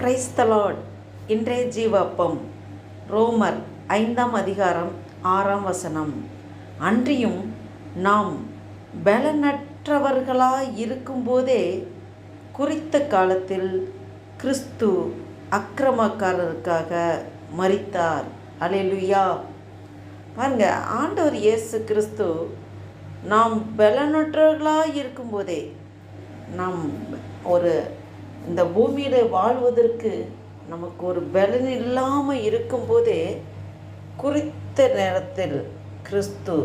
கிரைஸ்தலாட் இன்றைய ஜீவப்பம் ரோமர் ஐந்தாம் அதிகாரம் ஆறாம் வசனம். அன்றியும் நாம் பலனற்றவர்களாய் இருக்கும்போதே குறித்த காலத்தில் கிறிஸ்து அக்கிரமக்காரருக்காக மறித்தார் அலையிலுயா பாருங்க ஆண்டவர் இயேசு கிறிஸ்து நாம் பலனற்றவர்களாக இருக்கும்போதே நாம் ஒரு இந்த பூமியில் வாழ்வதற்கு நமக்கு ஒரு பலன் இல்லாமல் இருக்கும்போதே குறித்த நேரத்தில் கிறிஸ்து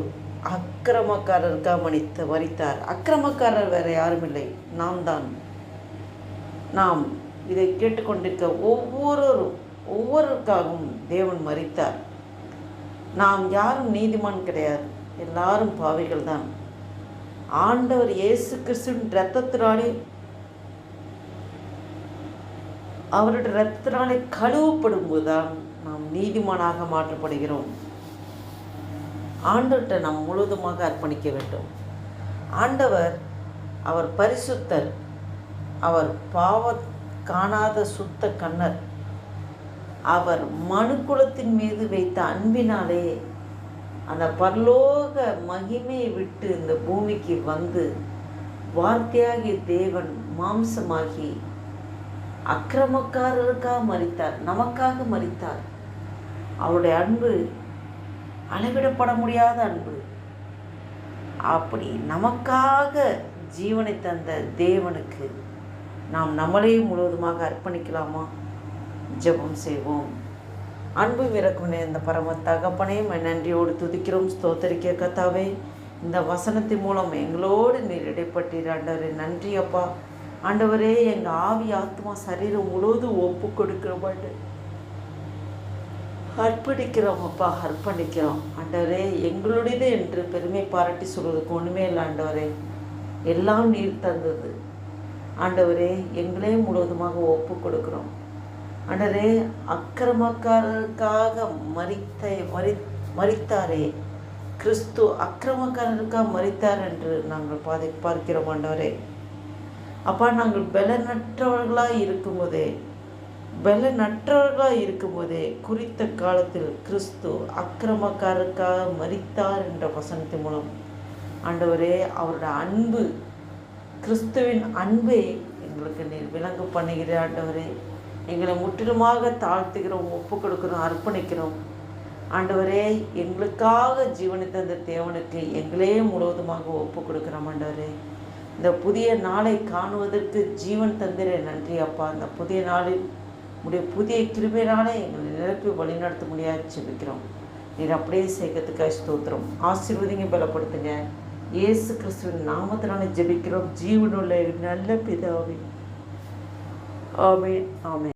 அக்கிரமக்காரருக்காக மணித்த மறித்தார். அக்கிரமக்காரர் வேறு யாரும் இல்லை. நாம் தான். நாம் இதை கேட்டுக்கொண்டிருக்க ஒவ்வொருவரும் ஒவ்வொருக்காகவும் தேவன் மறித்தார். நாம் யாரும் நீதிமான் கிடையாது. எல்லாரும் பாவிகள் தான் ஆண்டவர் இயேசு கிறிஸ்துவின் இரத்தத்தினாலே அவருடைய இரத்தத்தினாலே கழுவப்படும் போதுதான் நாம் நீதிமானாக மாற்றப்படுகிறோம். ஆண்டவர்கிட்ட நாம் முழுவதுமாக அர்ப்பணிக்க வேண்டும். ஆண்டவர் அவர் பரிசுத்தர். அவர் பாவ காணாத சுத்த கண்ணர் அவர் மனுக்குலத்தின் மீது வைத்த அன்பினாலே அந்த பரலோக மகிமையை விட்டு இந்த பூமிக்கு வந்து வார்த்தையாகிய தேவன் மாம்சமாகி அக்கிரமக்காரருக்காக மறித்தார் நமக்காக மறித்தார் அவருடைய அன்பு அளவிடப்பட முடியாத அன்பு. அப்படி நமக்காக ஜீவனை தந்த தேவனுக்கு நாம் நம்மளையும் முழுவதுமாக அர்ப்பணிக்கலாமா? ஜெபம் செய்வோம். அன்பு விறக்கும் இந்த பரம தகப்பனே நன்றியோடு துதிக்கிறோம் ஸ்தோத்தரிக்க கத்தாவே இந்த வசனத்தின் மூலம் எங்களோடு நீர் இடைப்பட்டீர் ஆண்டவரே. நன்றி அப்பா. ஆண்டவரே எங்கள் ஆவி ஆத்மா சரீரம் முழுவதும் ஒப்பு கொடுக்கிறோம் அர்ப்பணிக்கிறோம் அப்பா அர்ப்பணிக்கிறோம். ஆண்டவரே எங்களுடையது என்று பெருமை பாராட்டி சொல்வதற்கு ஒன்றுமே இல்லை ஆண்டவரே. எல்லாம் நீர் தந்தது. ஆண்டவரே எங்களே முழுவதுமாக ஒப்பு கொடுக்குறோம். ஆண்டவரே அக்கிரமக்காரருக்காக மறித்த மறி மறித்தாரே. கிறிஸ்து அக்கிரமக்காரருக்காக மறித்தார் என்று நாங்கள் பாதை பார்க்கிறோம் ஆண்டவரே. அப்பா நாங்கள் பலனற்றவர்களாக இருக்கும்போதே பலனற்றவர்களாக இருக்கும்போதே குறித்த காலத்தில் கிறிஸ்து அக்கிரமக்காரருக்காக மறித்தார் என்ற வசனத்தின் மூலம். ஆண்டவரே அவரோட அன்பு கிறிஸ்துவின் அன்பை எங்களுக்கு நீர் விளங்கு பண்ணுகிற ஆண்டவரே. எங்களை முற்றிலுமாக தாழ்த்துகிறோம் ஒப்பு கொடுக்கிறோம் அர்ப்பணிக்கிறோம். ஆண்டவரே எங்களுக்காக ஜீவனை தந்த தேவனுக்கு எங்களே முழுவதுமாக ஒப்பு கொடுக்குறோம் ஆண்டவரே. இந்த புதிய நாளை காணுவதற்கு ஜீவன் தந்திர. நன்றி அப்பா. இந்த புதிய நாளில் உடைய புதிய கிருபையினாலே எங்களை நிரப்பி வழிநடத்த முடியாது ஜெபிக்கிறோம் நீர் அப்படியே சேர்க்கறதுக்காக ஸ்தோத்திரம். ஆசீர்வதிங்க பலப்படுத்துங்க. இயேசு கிறிஸ்துவின் நாமத்தினால ஜெபிக்கிறோம். ஜீவனுள்ள நல்ல பிதாவே. ஆமென். ஆமென்.